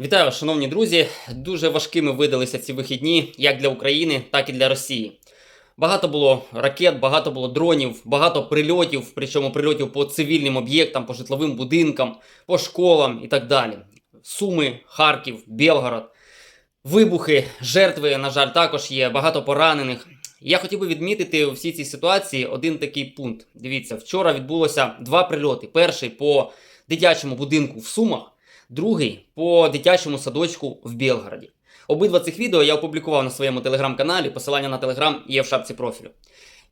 Вітаю, шановні друзі. Дуже важкими видалися ці вихідні як для України, так і для Росії. Багато було ракет, багато було дронів, багато прильотів, причому прильотів по цивільним об'єктам, по житловим будинкам, по школам і так далі. Суми, Харків, Белгород, вибухи, жертви, на жаль, також є, багато поранених. Я хотів би відмітити у всій цій ситуації один такий пункт. Дивіться, вчора відбулося два прильоти. Перший по дитячому будинку в Сумах, другий по дитячому садочку в Білгороді. Обидва цих відео я опублікував на своєму телеграм-каналі. Посилання на телеграм є в шапці профілю.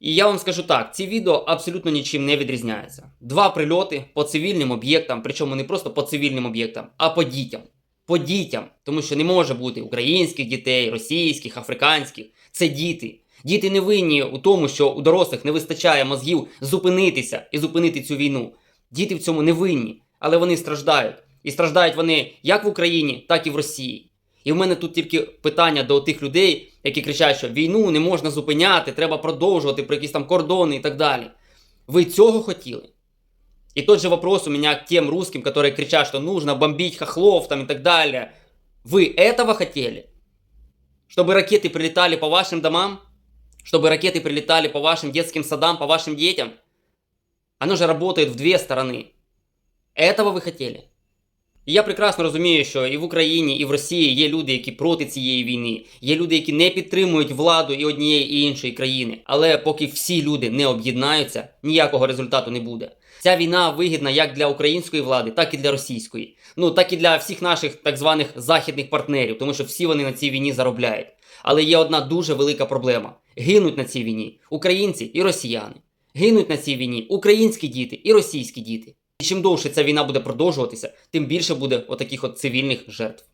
І я вам скажу так: ці відео абсолютно нічим не відрізняються. Два прильоти по цивільним об'єктам, причому не просто по цивільним об'єктам, а по дітям. По дітям, тому що не може бути українських дітей, російських, африканських. Це діти. Діти не винні у тому, що у дорослих не вистачає мозгів зупинитися і зупинити цю війну. Діти в цьому не винні, але вони страждають. І страждають вони як в Україні, так і в Росії. І в мене тут тільки питання до тих людей, які кричать, що війну не можна зупиняти, треба продовжувати про якісь там кордони і так далі. Ви цього хотіли? И тот же вопрос у меня к тем русским, которые кричат, что нужно бомбить хохлов там и так далее. Вы этого хотели? Чтобы ракеты прилетали по вашим домам? Чтобы ракеты прилетали по вашим детским садам, по вашим детям? Оно же работает в две стороны. Этого ви хотіли? І я прекрасно розумію, що і в Україні, і в Росії є люди, які проти цієї війни, є люди, які не підтримують владу і однієї і іншої країни. Але поки всі люди не об'єднаються, ніякого результату не буде. Ця війна вигідна як для української влади, так і для російської. Ну так і для всіх наших так званих західних партнерів, тому що всі вони на цій війні заробляють. Але є одна дуже велика проблема: гинуть на цій війні українці і росіяни. Гинуть на цій війні українські діти і російські діти. І чим довше ця війна буде продовжуватися, тим більше буде отаких от цивільних жертв.